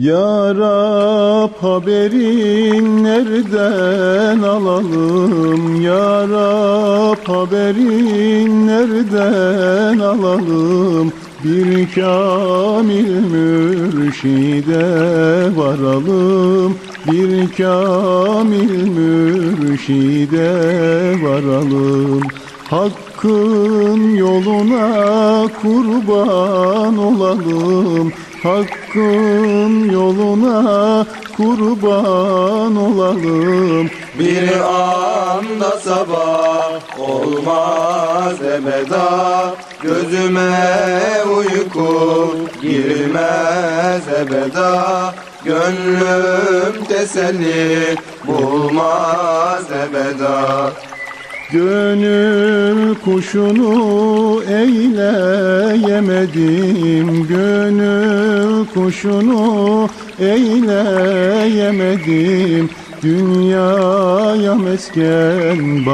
Ya Rab haberin nereden alalım? Ya Rab haberin nereden alalım? Bir kamil mürşide varalım. Bir kamil mürşide varalım Hakkın yoluna kurban olalım. Hakkın yoluna kurban olalım. Bir anda sabah olmaz ebeda Gözüme uyku girmez ebeda Gönlüm teselli bulmaz ebeda Gönül kuşunu eyleyemedim Gönül kuşunu eyleyemedim Dünyaya mesken